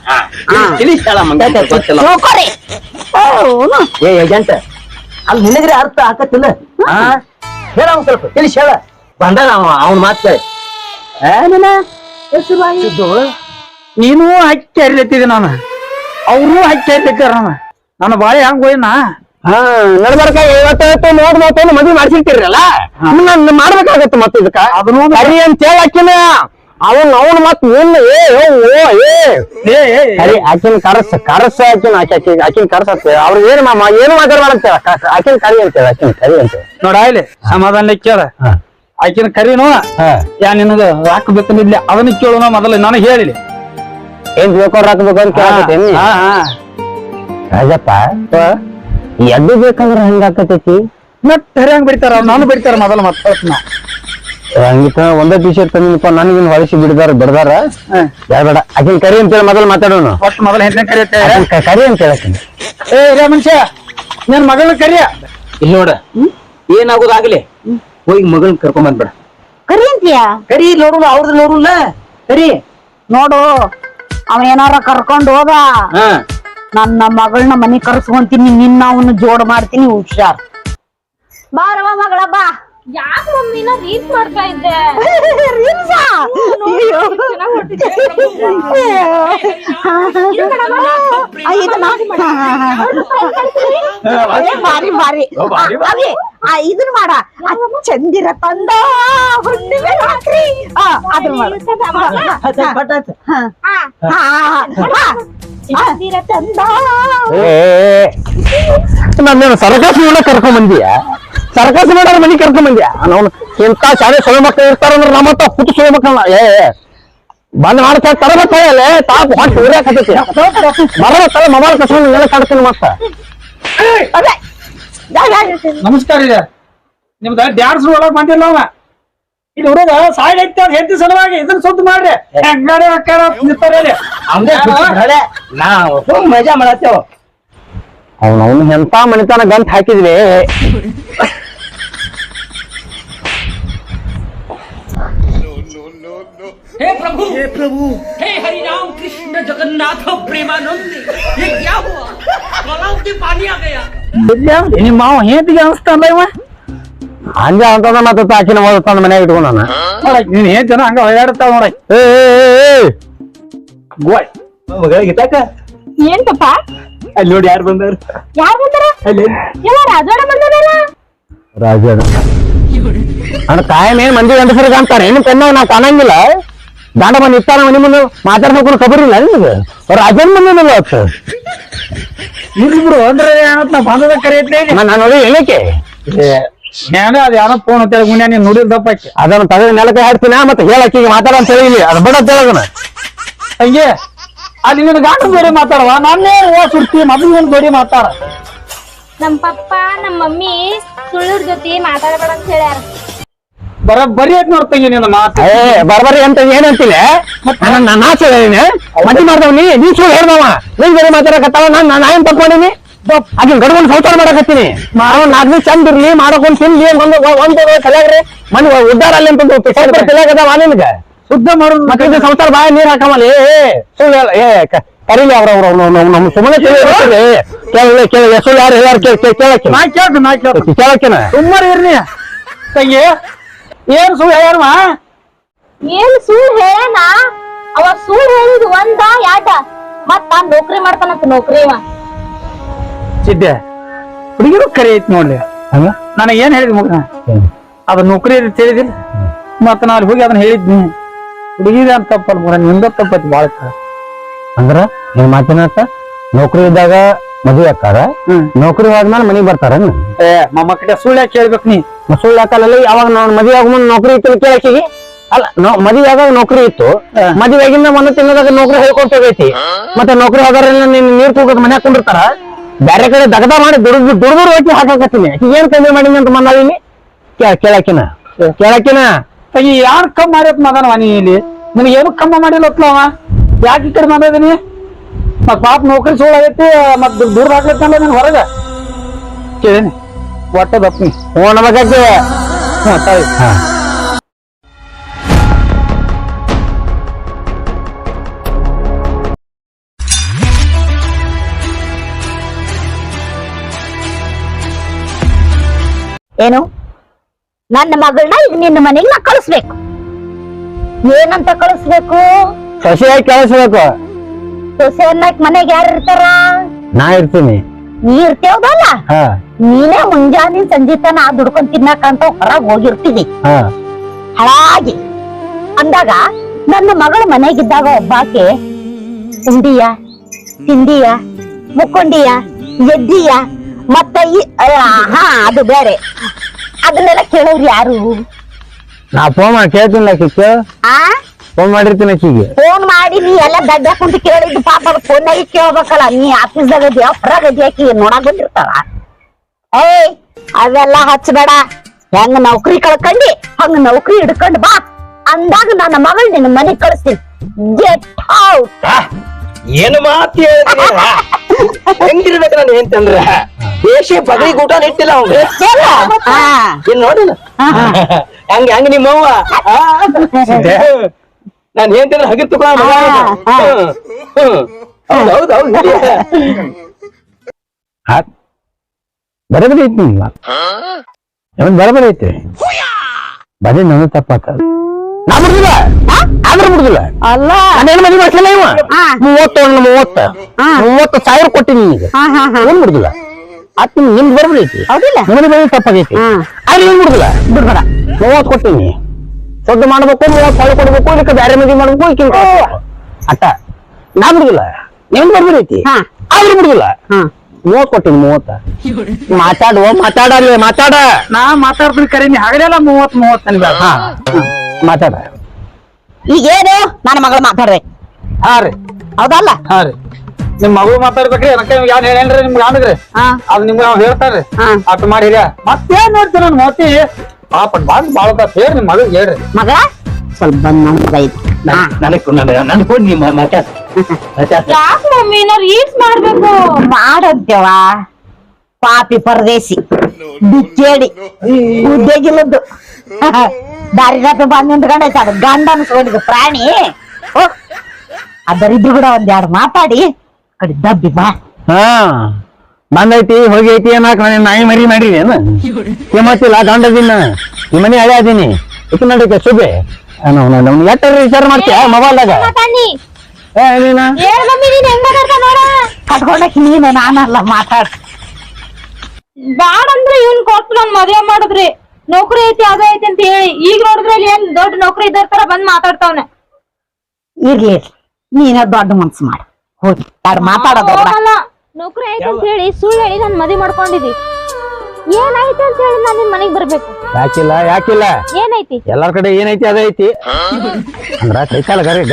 ತಿಳ್ಕೊರಿ. ಏ ಏಜೆಂಟ್ ಅಲ್ಲಿ ನಿನಗ್ರೆ ಅರ್ಥ ಹಾಕತ್ತಿಲ್ಲ ಆ ಹೇಳ ಒಂದ್ ಸ್ವಲ್ಪ ತಿಳಿಸ್ ಹೇಳ. ಬಂದಾಗ ಅವ ಅವ್ನ ಮಾತು ನೀನು ಹಕ್ಕಿ ಹರಿಲತ್ತಿದಿ ನಾನು. ಅವರು ಹಕ್ಕಿ ಹರಿಲತ್ತಾರ ನಾನು. ನನ್ನ ಬಾಳೆ ಹೆಂಗ್ ಹೋಯ್ನ? ಹಾ ನಡ್ಬರ್ಕ ಐವತ್ತೈವತ್ತು ಮೂವತ್ ಮೂವತ್ತೊಂದು ಮದ್ವಿ ಮಾಡ್ಸಿರ್ತೀರಲ್ಲ? ನನ್ನ ಮಾಡ್ಬೇಕಾಗತ್ತೆ ಮತ್ತ ಇದಕ್ಕ. ಅದನ್ನು ಸರಿ ಅಂತ ಹೇಳಿ ಆಕಿನ. ಅವನ್ ಅವನ್ ಮತ್ ನಿನ್ನ ಏ ಓ ಏ. ಕರಿ ಆಕಿನ ಕರಸ ಕರಸ ಆಕಿನ ಆಕಿ ಆಕಿ ಆಕಿನ ಕರಸ ಅವ್ರ ಏನ್ ಮಾಮ ಏನು ಮಾತಾಡ್ಬಾರ ಅಂತ ಆಕಿನ ಕರಿ ಅಂತೇಳಿ ಆಕಿನ ಕರಿ ಅಂತ ನೋಡ ಇಲ್ಲಿ ಸಮಾಧಾನ ಕೇಳ ಆಕಿನ ಕರಿನೋ ಯಾ ನಿನಗ ಹಾಕಬೇಕು ಇಲ್ಲಿ ಅದನ್ನ ಕೇಳೋಣ ಮೊದಲ ನನಗೆ ಹೇಳಿಲಿ. ಏನ್ ಬೇಕೋ ಹಾಕ್ಬೇಕು ಅಂತ ಕೇಳ ರಾಜಪ್ಪ ಎದ್ದು ಬೇಕಂದ್ರ ಹಂಗಾಕತೈತಿ ಮತ್ ಹರಿಯಂಗ್ ಬಿಡ್ತಾರ ನಾನು ಬಿಡ್ತಾರ ಮೊದಲ ಮತ್ತೆ ಹಂಗಿತ್ತ ಒಂದೇ ಟಿ ಶರ್ಟ್ ತಂದಿನಪ್ಪ ನನಗಿನ್ ಹೊಳಿಸಿ ಬಿಡ್ದಾರ ಬಿಡ್ದಾರ? ಯಾರ್ ಬೇಡ ಕರಿ ಅಂತೇಳಿ ಮೊದಲು ಮಾತಾಡೋಣ. ಒಟ್ಟು ಮೊದಲ ಹೆಂಡನೆ ಕರಿಯತ್ತೆ ಆಕಿನ್ ಕರಿ ಅಂತ ಹೇಳಕ್ಕಿನ ಏ ರೇ ಮನುಷ್ಯ ನನ್ ಮಗಳ ಕರಿಯ ಇಲ್ಲಿ ನೋಡ. ಏನಾಗೋದಾಗ್ಲಿ ಹೋಗಿ ಮಗಳ್ ಕರ್ಕೊಂಡ್ ಬಂದ್ಬಿಡ. ಕರಿ ಅಂತೀಯ? ಕರಿ ನೋಡು ಅವ್ರದ್ದು ನೋಡುಲ್ಲ. ಕರಿ. ನೋಡು ಅವ ಏನಾರ ಕರ್ಕೊಂಡು ಹೋದ. ಹಾ. ನನ್ನ ಮಗಳನ್ನ ಮನೆ ಕರ್ಸ್ಕೊಂತೀನಿ ನಿನ್ನ ಅವನು ಜೋಡ್ ಮಾಡ್ತೀನಿ ಹುಷಾರ್. ಬಾರವ ಮಗಳ ಬಾ. ಯಾಕ ಮಮ್ಮಿ ನಾ ರೀಲ್ಸ್ ಮಾಡ್ತಾ ಇದ್ದೆ? ರೀಲ್ಸಾ? ಅಯ್ಯೋ. ಆ, ಇದನ್ನ? ಏ, ಬಾರಿ ಬಾರಿ ಆ, ಅವಿ, ಆ, ಇದನ್ ಮಾಡ. ಆ, ಚಂದಿರ ತಂದ ಹುಣ್ಣಿಮೆ ರಾತ್ರಿ. ಆ, ಅದನ್ನ ಮಾಡು. ಹಾ, ಹಾ, ಹಾ, ಹಾ. ಚಂದಿರ ತಂದ ನಾನು ಸರ್ಕಸ್ ನೋಡಕ್ ಕರ್ಕೊಂಡ್ ಬಂದಿಯ ಸರ್ಕಸ್ ನೋಡೋರ್ ಮನಿ ಕರ್ಕೊಂಡ್ ಬಂದ್ಯ ನಾವು ಎಂತ ಶಾಲೆ ಸೊಳ್ಳೆ ಮಕ್ಕಳು ಇರ್ತಾರಂದ್ರ ನಮ್ಮ ಹತ್ರ ಹುಟ್ಟು ಸೊಳ್ಳೆ ಮಕ್ಕಳನ್ನ ಏ ಏ, ಬಂದ್ ಮಾಡ್ತಾ ತರಬೇಕಲ್ಲ ತಾಪ್ ಹೊಟ್ಟು ಉರಿಯಾಕತ್ತೈತಿ ಬರಬೇಕಲ್ಲ ಮೊಬೈಲ್ ಕಸ್ಕೊಂಡು ನೆಲ ಕಾಡ್ತೀನಿ ಮತ್ತ ಅದೇ. ಯಾ, ಯಾ, ಯಾ. ನಮಸ್ಕಾರ ಇದೆ ನಿಮ್ದ ಡ್ಯಾನ್ಸ್ ಒಳಗ್ ಬಂದಿಲ್ಲ ಅವ ಇಲ್ಲಿ ಹುಡುಗ ಸಾಯ್ಡ್ ಐತಿ ಅದ್ ಹೆಂಡತಿ ಸಲುವಾಗಿ ಇದನ್ನ ಸುದ್ದಿ ಮಾಡ್ರಿ ಹೆಂಗಾರೆ ಅಕ್ಕಾರ ನಿಂತಾರ ಇಲ್ಲಿ. ನಾವು ಸುಮ್ ಮಜಾ ಮಾಡತ್ತೇವ ಅವ್ನ ಅವ್ನ ಎಂತ ಮನಿತನ ಗಂಟ್ ಹಾಕಿದ್ವಿ हे प्रभु हे प्रभु हे हरि राम कृष्ण जगन्नाथ प्रेमानंद ये क्या हुआ तालाब में पानी आ गया ಇಲ್ಲಿ ನಿಮ್ಮ ಮಾವ ಹೆಂಡತಿಗೆ ಅನಿಸ್ತಾನಲ್ಲ ಇವ ಹಂಗೆ ಅಂತದ ಮತ್ತ ತಾಕಿನ ಮೊದಲು ತಂದ ಮನ್ಯಾಗ ಇಟ್ಕೊಂಡ ನೋಡಕ್ ನೀನ್ ಏನ್ ಜನ ಹಂಗ ಹೊಯ್ಯಾಡ್ತಾವ ನೋಡಕ್? ಏ ಗೋಯ್ ಮಗಳ ಗೀತಾಕ? ಏನ್ ಪಪ್ಪ ಅಲ್ಲಿ ನೋಡಿ ಯಾರು ಬಂದಾರ. ಯಾರು ಬಂದಾರ? ಅಲ್ಲಿ ಎಲ್ಲ? ರಾಜವಾಡ ಬಂದದಲ್ಲ ರಾಜ ಅಣ್ಣ ಕಾಯಂ ಏನ್ ಮಂದಿ ಗಂಡಸರಿಗೆ ಅಂತಾರೆ. ಏನು ಕಣ್ಣ ನಾ ಕಾಣಂಗಿಲ್ಲ. ದಾಂಡ ಬಂದು ಇರ್ತಾನ ಮನಿ ಮುಂದೆ ಮಾತಾಡ್ಬೇಕು ಖಬರ್ ಇಲ್ಲ ನಿಮ್ಗೆ? ರಾಜನ್ ಬಂದಿಲ್ಲ ಅವತ್ತು ಇರ್ಲಿ ಬಿಡು ಅಂದ್ರೆ ಏನಂತ ನಾ ಬಂದದ ಕರೆಯತ್ಲೇ ನಾನು ನೋಡಿ ಏನಕ್ಕೆ ನಾನು ಅದ ಯಾರೋ ಫೋನ್ ಅಂತ ಹೇಳಿ ನೀನ್ ದಪ್ಪಕ್ಕೆ ಅದನ್ನ ತಗದ ನೆಲಕ್ಕೆ ಹಾಡ್ತೀನ ಮತ್ತೆ ಹೇಳಕ್ಕಿಗೆ ಮಾತಾಡ ಅಂತ ಹೇಳಿ ಅದ್ ಬೇಡ ಅಂತ ಹೇಳೋದನ್ನ ಹಂಗೆ? ಅಲ್ಲಿ ನಿನ್ನ ಗಾಂಡ ಬೇರೆ ಮಾತಾಡವ ನಾನೇ ಓ ಸುರ್ತಿ ಮೊದಲು ಬೇರೆ ಮಾತಾಡ? ನಮ್ ಪಪ್ಪ ನಮ್ ಮಮ್ಮಿ ಸುಳ್ಳೂರ್ ಜೊತೆ ಮಾತಾಡಬೇಡ ಅಂತ ಹೇಳ್ಯಾರ. ಐತ್ ನೋಡ್ತಂಗಿ ನಿನ್ನ ಮಾತು. ಏ ಬರ್ಬರಿ ಅಂತ ಏನಂತಿಲ್ಲ ನನ್ನ ನಾಚ ಹೇಳಿನಿ. ಮದ್ದಿ ಮಾಡ್ದವ್ ನೀ ನೀ ಸುಳ್ಳು ಹೇಳ್ದವ ನೀನ್ ಬೇರೆ ಮಾತಾಡಕತ್ತಾವ ನಾನ್ ನಾ ಏನ್ ತಕ್ಕೊಂಡಿನಿ ಅದನ್ನ ಗಡ್ಕೊಂಡು ಸಂಸಾರ ಮಾಡಕತ್ತೀನಿ. ಮಾಡೋ ನಾಲ್ಕು ಚಂದ ಇರ್ಲಿ ಮಾಡಕೊಂಡ್ ತಿನ್ಲಿ ಒಂದು ಒಂದು ಕಲ್ಯಾಗ್ರಿ. ಮನೆ ಉದ್ದಾರ ಅಲ್ಲಿ ಅಂತ ಸ್ವಲ್ಪ ತಲೆಗದಾವ ನಿನ್ಗ? ಶುದ್ಧ ಮಾಡೋದು ಮತ್ತೆ ಇದು ಸಂಸಾರ ಬಾಯ ನೀರ್ ಹಾಕಮಲ್ಲ ಏ ಏ, ಸುಳ್ಳು ಏ ಕ- ಕರೀಲಿ ಅವ್ರ ಅವ್ರ ನಮ್ಮ ಸುಮ್ಮನೆ ಕೇಳಿ. ಕೇಳಿ ಕೇಳಿ ಸುಳ್ಳು ಯಾರು ಯಾರು ಕೇಳಕ್ಕೆ. ನಾ ಕೇಳ್ತೀನಿ ನಾ ಕೇಳ್ತೀನಿ. ಕೇಳಕ್ಕೆನ ಸುಮ್ಮನೆ ಇರ್ನಿ ತಂಗಿ ಏನ್ ಸುಳ್ಳು ಹೇಳ್ಯಾರಮ್ಮ ಏನ್ ಸುಳ್ಳು ಹೇಳ ಅವ ಸುಳ್ಳು ಹೇಳಿದ್ ಒಂದ ಯಾಟ. ಮತ್ತ ನೌಕರಿ ಮಾಡ್ತಾನಂತ ನೌಕರಿ ಇವ ಸಿದ್ದೆ ಹುಡುಗಿರು ಕರೆ ಐತಿ ನೋಡ್ಲಿ. ಹಂಗ ನನಗೆ ಏನ್ ಹೇಳಿದ್ ಮಗ ಅದ ನೌಕರಿ ತಿಳಿದಿಲ್ಲ. ಹೇಳಿದಿಲ್ಲ ಮತ್ತ ನಾನು ಹೋಗಿ ಅದನ್ನ ಹೇಳಿದ್ನಿ. ಹುಡುಗಿದ ಅಂತ ತಪ್ಪಲ್ಲ ಮಗ ನಿಂದ ತಪ್ಪೈತಿ ಬಾಳ ಅಂದ್ರ ಏನ್ ಮಾತಿನತ್ತ ನೌಕರಿ ಇದ್ದಾಗ ಮದುವೆ ಹಾಕಾರ ಹ್ಮ್. ನೌಕರಿ ಹೋದ್ಮೇಲೆ ಮನೆಗೆ ಬರ್ತಾರ ಏ ಮೊಮ್ಮ ಕಡೆ ಸುಳ್ಳು ಯಾಕೆ ಕೇಳ್ಬೇಕು ನೀ? ಸುಳ್ಳು ಹಾಕಲ್ಲ ಯಾವಾಗ ನಾನು ಮದುವೆ ಆಗ ಮುಂದೆ ನೌಕರಿ ಇತ್ತು ಕೇಳಕ್ಕಿಗೆ? ಅಲ್ಲ ಮದ್ವಿ ಆದಾಗ ನೌಕರಿ ಇತ್ತು. ಮದುವೆ ಆಗಿಂದ ಒಂದು ತಿಂಗಳದಾಗ ನೌಕರಿ ಹೇಳ್ಕೊಂತ ಹೋಗೈತಿ ಮತ್ತೆ ನೌಕರಿ ನೀನ್ ನೀರ್ ಕೂಗೋದ್ ಮನ್ಯಾಗ ಕುಂಡಿರ್ತಾರ ಬೇರೆ ಕಡೆ ದಗದ ಮಾಡಿ ದುಡ್ದು ದುಡ್ದು ಹೋಗಿ ಹಾಕಾಕತ್ತೀನಿ. ಏನ್ ಕಮ್ಮಿ ಮಾಡಿನಿ ಅಂತ ಬಂದಾಳಿನಿ ಕೇಳಕಿನ. ಕೇಳಕಿನ. ಯಾರ ಯಾರು ಕಮ್ಮಿ ಮಾಡ್ಯತ್ ಮಗನವ ನೀ ಇಲ್ಲಿ? ನಿನಗೆ ಏನು ಕಮ್ಮ ಮಾಡಿಲ್ಲ ಅವ? ಯಾಕೆ ಈ ಕಡೆ ಮಾಡಿದೀನಿ ಮತ್ ಪಾಪ ನೌಕರಿ ಸೋಳ ಆಗೈತಿ ಮತ್ ದುಡ್ಡು ಹಾಕ್ಲತ್ತಲ್ಲ ನಾನು ಹೊರಗೆ? ಕೇಳೇನಿ. ಒಟ್ಟ ದಪ್ಪನಿ ಓ ನಮಗಕ್ಕೆ ಹ್ಞೂ ತಾಯಿ. ಹಾ. ಏನು? ನನ್ನ ಮಗಳನ್ನ ಈಗ ನಿನ್ನ ಮನೆಗೆ ನಾ ಕಳಿಸ್ಬೇಕು. ಏನಂತ ಕಳಿಸ್ಬೇಕು? ಸೊಸೆಯಾಗಿ ಕಳಿಸ್ಬೇಕು. ಸೊಸೆ ಅನ್ನಕ್ ಮನೆಗೆ ಯಾರು ಇರ್ತಾರ? ನಾ ಇರ್ತೀನಿ. ನೀ ಇರ್ತೇವದಲ್ಲ ಹಾ. ನೀನೇ ಮುಂಜಾನೆ ಸಂಜೆ ತನ ದುಡ್ಕೊಂಡ್ ತಿನ್ನಕಂತ ಹೊರಗ್ ಹೋಗಿರ್ತೀವಿ. ಹಾ. ಹಾಳಾಗಿ. ಅಂದಾಗ ನನ್ನ ಮಗಳ ಮನೆಗಿದ್ದಾಗ ಒಬ್ಬಾಕೆ ಉಂಡಿಯ ತಿಂದಿಯ ಮುಕ್ಕೊಂಡಿಯ ಎದ್ದಿಯ ಮತ್ತ ಈ ಆ, ಹಾ ಅದು ಬೇರೆ ಅದನ್ನೆಲ್ಲ ಕೇಳೋರು ಯಾರು ನಾ ಫೋನ್ ಮಾಡಿ ಕೇಳ್ತೀನಿ ಆಕಿಗೆ ಆ ಫೋನ್ ಮಾಡಿರ್ತೀನಿ ಆಕಿಗೆ ಫೋನ್ ಮಾಡಿ ನೀ ಎಲ್ಲ ಗಡ್ಡ ಕುಂತ ಕೇಳಿದ್ದು ಪಾಪ ಅದು ಫೋನಾಗಿ ಕೇಳ್ಬೇಕಲ್ಲ ನೀ ಆಫೀಸ್ದಾಗ ಇದೆಯಾ ಹೊರಗ್ ಇದೆಯಾಕಿ ನೋಡಕ್ ಬಂದಿರ್ತಾಳ ಏಯ್ ಅವೆಲ್ಲ ಹಚ್ಚಬೇಡ ಹೆಂಗ ನೌಕರಿ ಕಳ್ಕಂಡಿ ಹಂಗ ನೌಕರಿ ಹಿಡ್ಕೊಂಡ್ ಬಾ ಅಂದಾಗ ನನ್ನ ಮಗಳ್ ನಿನ್ನ ಮನೆಗ್ ಕಳಿಸ್ತೀನಿ ಗೆಟ್ ಔಟ್ ಏನು ಮಾತು ಹೆಂಗಿರ್ಬೇಕು ನಾನು ಅಂತಂದ್ರ ದೇಶ ಬಗಲಿ ಊಟ ಇಟ್ಟಿಲ್ಲ ಅವ್ಗ ಏನ್ ನೋಡಿಲ್ಲ? ಹಂಗ ಹಂಗ ನಿಮ್ಮವ್ವ. ನಾನು ಹೇಳ್ತಿದ್ರೆ ಹಗಿರ್ ತುಕ ಹೌದು ಹೌದು ಬರಬರಿ ಐತಿ ನಿಮ್ಮ ಅವನ್ ಬರಬರಿ ಐತಿ? ಬರೀ ನನ್ನ ತಪ್ಪಾತ. ನಾ ಬಿಡುದಿಲ್ಲ ಆದ್ರ ಬಿಡುದಿಲ್ಲ. ಅಲ್ಲ. ನಾನೇನು ಮದುವೆ ಮಾಡ್ಸಲ್ಲ ಇವ. ಮೂವತ್ತು ಮೂವತ್ತ. ಮೂವತ್ತ ಮೂವತ್ತು ಸಾವಿರ ಕೊಟ್ಟಿನಿ ಹಾ ಏನ್ ಬಿಡುದಿಲ್ಲ. ಅತ್ ನಿಮ್ದು ಬರಬರಿ ಐತಿ ಹೌದಿಲ್ಲ. ನಿಮ್ಮದು ಬರೀ ತಪ್ಪಾಗೈತಿ. ಆದ್ರೆ ಏನ್ ಬಿಡುದಿಲ್ಲ. ಬಿಡ್ಬೇಡ. ಮೂವತ್ತು ಕೊಟ್ಟಿನಿ. ಸದ್ದು ಮಾಡ್ಬೇಕು ಮೂವತ್ ಸಾವಿರ ಕೊಡ್ಬೇಕು ಇದಕ್ಕೆ ಬೇರೆ ಮದುವೆ ಮಾಡ್ಬೇಕು ಈಕಿನ ಅಟ್ಟ. ನಾ ಬಿಡುದಿಲ್ಲ. ನಿಮ್ದು ಬರಬರಿ ಐತಿ ಹಾ. ಆದ್ರೆ ಬಿಡುದಿಲ್ಲ. ಹಾ. ಮೂವತ್ತು ಕೊಟ್ಟಿನಿ ಮೂವತ್ತ. ಮಾತಾಡುವ ಮಾತಾಡಲ್ಲ ಮಾತಾಡ. ನಾ ಮಾತಾಡ್ತೀನಿ ಕರೀನಿ ಹಾಗಲ್ಲ ಹಗಲೆಲ್ಲ ಮೂವತ್ ಮೂವತ್ ಅನ್ಬೇಡ ಹಾ. ಮಾತಾಡ. ಈಗೇನು? ನನ್ನ ಮಗಳು ಮಾತಾಡ್ರಿ. ಹಾ ರೀ. ಹೌದಲ್ಲ? ಹಾ ರೀ. ನಿಮ್ ಮಗು ಮಾತಾಡ್ಬೇಕ್ರಿ ಅದಕ್ಕೆ ನಿಮ್ಗೆ ಯಾರು ಹೇಳೇನ್ರಿ ನಿಮ್ಗೆ ಆನಗ್ರಿ ಹಾ. ಅದ್ ನಿಮ್ಗೆ ನಾವು ಹೇಳ್ತಾರ್ರಿ. ಹಾ. ಅಟ್ ಮಾಡಿ ಹಿರಿಯ ಮತ್ತೇನ್ ನೋಡ್ತೀರ ನನ್ ಮೋತಿ? ಪಾಪ ಬಂದ್ ಬಾಳ ಹೇಳ್ರಿ ನಿಮ್ ಮಗ ಹೇಳ್ರಿ. ಮಗ? ಸ್ವಲ್ಪ ಬಂದ್ ನನ್ ಮಗ ಹಾ. ನಿಮ್ಮ ಮಾತಾಡ. ಮಾತಾಡ. ಯಾಕೆ ಮಮ್ಮಿ ನಾ ರೀಲ್ಸ್ ಮಾಡ್ಬೇಕು? ಮಾಡಂತೇವ ಪಾಪಿ ಪರದೇಸಿ ಬಿಚ್ಚೇಡಿ ಉದ್ದೇಗಿಲ್ಲದ್ದು ದಾರಿದಾಪಿ ಬಂದು ನಿಂತ್ಕೊಂಡೈತೆ ಅದು. ಗಂಡ ಅನ್ಸ್ಕೊಂಡಿದ್ದು. ಪ್ರಾಣಿ. ಅದರಿದ್ರು ಕೂಡ ಒಂದ್ ಎರಡು ಮಾತಾಡಿ. ಕಡೆ ದಬ್ಬಿ ಬಾ. ಹಾ. ಬಂದೈತಿ ಹೋಗೈತಿ ಅನ್ನಕ್ ನಾನು ನಾಯಿ ಮರಿ ಮಾಡಿದೇನು ಕಿಮ್ಮತ್ತಿಲ್ಲ ಗಂಡದಿನ ಈ ಮನೆ ಹಳೆ ಅದೀನಿ. ಇಕ್ಕ ನಡೀಕೆ ಶುಭೆ. ನಮ್ಗೆ ಎಟ್ಟರ ವಿಚಾರ ಮಾಡ್ತೀಯ ಮೊಬೈಲ್ದಾಗ? ಮಾತಾಡಿ ಏ ನೀನ? ಹೇಳ್ ಮಮ್ಮಿ ನೀನ್ ಹೆಂಗ್ ಮಾತಾಡ್ತಾ ನೋಡ ಕಟ್ಕೊಂಡಕ್ಕೆ ನೀನು ನಾನಲ್ಲ ಮಾತಾಡ್. ಬ್ಯಾಡ ಅಂದ್ರೆ ಇವ್ನ್ ಕೊಟ್ಟು ನಾನ್ ಮದ್ವೆ ಮಾಡಿದ್ರಿ. ನೌಕರಿ ಐತಿ ಅದ ಐತಿ ಅಂತ ಹೇಳಿ. ಈಗ ನೋಡಿದ್ರೆ ಇಲ್ಲಿ ಏನ್ ದೊಡ್ಡ ನೌಕರಿ ಇದ್ದಾರ ತರ ಬಂದ್ ಮಾತಾಡ್ತಾವ್ನೆ. ಇರ್ಲಿ ನೀನ ದೊಡ್ಡ ಮನ್ಸು ಮಾಡಿ. ಹೋಗಿ. ಯಾರು ಮಾತಾಡೋದು ಹೋಗಲ್ಲ ನೌಕರಿ ಐತಿ ಅಂತ ಹೇಳಿ ಸುಳ್ಳು ಹೇಳಿ ನಾನ್ ಮದ್ವೆ ಮಾಡ್ಕೊಂಡಿದಿ ಏನಾಯ್ತು ಅಂತ ಹೇಳಿ ನಾನ್ ನಿನ್ ಮನೆಗ್ ಬರ್ಬೇಕು. ಯಾಕಿಲ್ಲ ಯಾಕಿಲ್ಲ? ಏನೈತಿ? ಎಲ್ಲಾರ ಕಡೆ ಏನೈತಿ ಅದ ಐತಿ. ಅಂದ್ರ ಕೈಕಾಲ ಗರಿ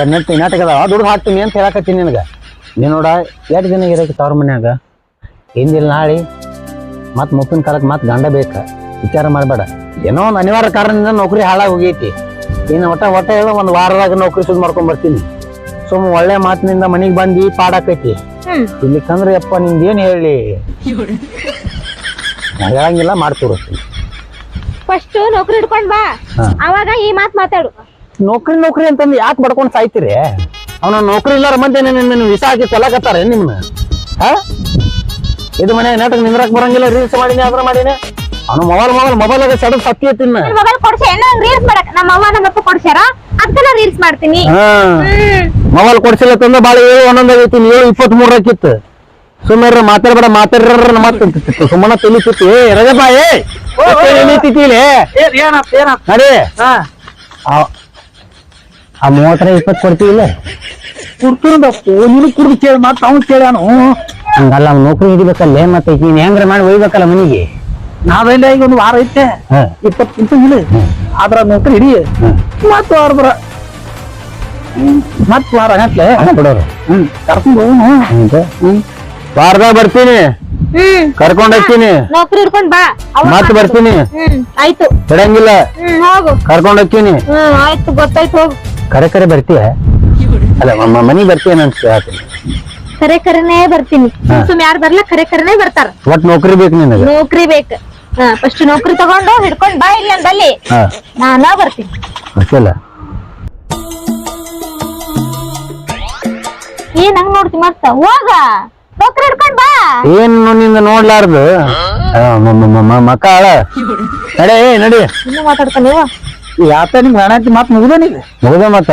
ನಾಟಕ ಅದಾವ ದುಡ್ಡು ಹಾಕ್ತೀನಿ ಅಂತ ಹೇಳಕತ್ತೀನಿ ನಿನಗ. ನೀನ್ ನೋಡ ಎರಡು ದಿನ ಇರಕ್ಕೆ ತವ್ರ ಮನ್ಯಾಗ? ಹಿಂದಿಲ್ ನಾಳೆ ಮತ್ ಮುಪ್ಪಿನ ಕಾಲಕ್ಕೆ ಮತ್ ಗಂಡ ಬೇಕ. ವಿಚಾರ ಮಾಡಬೇಡ. ಏನೋ ಒಂದು ಅನಿವಾರ್ಯ ಕಾರಣದಿಂದ ನೌಕರಿ ಹಾಳಾಗಿ ಹೋಗೈತಿ. ಇನ್ನು ಒಟ್ಟ ಒಟ್ಟ ಹೇಳ ಒಂದು ವಾರದಾಗ ನೌಕರಿ ಶುದ್ಧ ಮಾಡ್ಕೊಂಡ್ ಬರ್ತೀನಿ. ಸುಮ್ ಒಳ್ಳೆ ಮಾತಿನಿಂದ ಮನಿಗ್ ಬಂದು ಪಾಡಾಕೈತಿ ಇಲ್ಲಿ ಕಂದ್ರೆ ಯಪ್ಪ ನಿಂದ ಏನ್ ಹೇಳಿ? ಹೇಳಂಗಿಲ್ಲ ಮಾಡಿ ತೋರಿಸ್ತೀನಿ ಫಸ್ಟ್ ನೌಕರಿ ಹಿಡ್ಕೊಂಡ್ ಬಾ. ಅವಾಗ ಈ ಮಾತ್ ಮಾತಾಡು. ನೌಕರಿ ನೌಕರಿ ಅಂತಂದು ಯಾಕೆ ಬಡ್ಕೊಂಡು ಸಾಯ್ತೀರಿ? ಅವನ ನೌಕರಿ ಇಲ್ಲಾರ ಮಧ್ಯ ನಿನ್ನ ವಿಸಾ ಹಾಕಿ ಕೊಲ್ಲಕತ್ತಾರ ನಿಮ್ನ? ಹಾ? ಇದು ಮನೆ ನಾಟಕ ನಿಂದ್ರಕ್ ಬರಂಗಿಲ್ಲ ರೀಲ್ಸ್ ಮಾಡಿನಿ ಅದ್ರ ಮಾಡಿನಿ ಅವನು ಮೊಬೈಲ್ ಮೊಬೈಲ್ ಮೊಬೈಲ್ ಆಗ ಸಡನ್ ಸತ್ತಿ ತಿನ್ನ ಮೊಬೈಲ್ ಕೊಡ್ಸೆ ನಂಗ್ ರೀಲ್ಸ್ ಮಾಡಕ್ ನಮ್ಮ ಅವ್ವ ನಮ್ಮ ಅಪ್ಪ ಕೊಡ್ಸ್ಯಾರ ಅದಕ್ಕೆ ನಾ ರೀಲ್ಸ್ ಮಾಡ್ತೀನಿ ಹ್ಮ್ ಮೊಬೈಲ್ ಕೊಡ್ಸಿಲ್ಲ ತಂದ ಬಾಳ ಏಳು ಒಂದೊಂದ್ ಆಗೈತಿ ಏಳು ಇಪ್ಪತ್ತ್ ಮೂರಕ್ಕಿತ್ತು ಸುಮ್ಮನೆ ಮಾತಾಡ್ಬೇಡ ಮಾತಾಡ್ರ ಮತ್ತೆ ಸುಮ್ಮನೆ ತಿಳಿತಿತ್ತು ಏ ರಜಪ್ಪ ಏ ನಡಿ ಹಾ ಆ- ಆ ಮೂವತ್ತರ ಇಪ್ಪತ್ತು ಕೊಡ್ತೀವಿಲ್ಲ ಕುಡ್ತಿರೋದಪ್ಪು ನೀನು ಕುಡ್ದು ಕೇಳಿ ಮಾತು ಅವ್ನು ಕೇಳ್ಯಾನು ಹಂಗಲ್ಲ ಅವ್ನ್ ನೌಕರಿ ಹಿಡಿಬೇಕಲ್ಲ ಮತ್ತೆ ನೀನ್ ಹೆಂಗ್ರ ಮಾಡಿ ಒಯ್ಬೇಕಲ್ಲ ಮನಿಗೆ? ನಾವೆಲ್ಲ ಈಗ ಒಂದು ವಾರ ಐತೆ. ಹಾ. ಇಪ್ಪತ್ತು ಆದ್ರ ನೌಕರಿ ಹಿಡಿ. ಮತ್ ವಾರ ಬರ. ಮತ್ ವಾರ ಗಂಟ್ಲೆ. ಹಣ ಹ್ಮ್. ಕರ್ಕೊಂಡು ಹ್ಮ್. ವಾರದಾಗ ಬರ್ತೀನಿ. ಹ್ಮ್. ಕರ್ಕೊಂಡ್ ಹೋಗ್ತೀನಿ. ನೌಕರಿ ಹಿಡ್ಕೊಂಡ್ ಬಾ. ಮತ್ ಬರ್ತೀನಿ. ಹ್ಮ್. ಆಯ್ತು. ಬಿಡಂಗಿಲ್ಲ ಹ್ಮ್ ಹೋಗು. ಕರ್ಕೊಂಡ್ ಹೋಗ್ತೀನಿ. ಹ್ಮ್ ಆಯ್ತು. ಗೊತ್ತಾಯ್ತು ಹೋಗು. ಕರೆ ಕರೆ ಬರ್ತೀಯ? ಅಲ್ಲ ಮನಿ ಮನಿಗ್ ಬರ್ತೀಯ ಅಂತ ಕರೆ ಕರೆನೇ ಬರ್ತೀನಿ. ಹಾ. ಸುಮ್ ಯಾರು ಬರ್ಲ ಕರೆ ಕರೆನೇ ಬರ್ತಾರ. ಒಟ್ ನೌಕರಿ ಬೇಕು ನಿನಗೆ? ನೌಕರಿ ಬೇಕ. ಫಸ್ಟ್ ನೌಕರಿ ತಗೊಂಡು ಹಿಡ್ಕೊಂಡ್ ಬಾ ಇಲ್ಲಿ ಅಂದಲ್ಲಿ ಹಾ. ನಾನಾ ಬರ್ತೀನಿ. ಗೊತ್ತಿಲ್ಲ ಏನ್ ಹಂಗ್ ನೋಡ್ತಿ ಮತ್ತ ಹೋಗ. ನೌಕರಿ ಹಿಡ್ಕೊಂಡ್ ಬಾ. ಏನು ನಿಂದ ನೋಡ್ಲಾರ್ದು? ಆ, ಮ- ನಡಿ ಏ, ನಡಿ. ಇನ್ನು ಮಾತಾಡ್ತಾನೆ ಯಾತ ನಿಮ್ಗೆ ಹಣ ಮತ್ ಮುಗ್ದನಿಗೆ ಮುಗ್ದ ಮತ್ತ?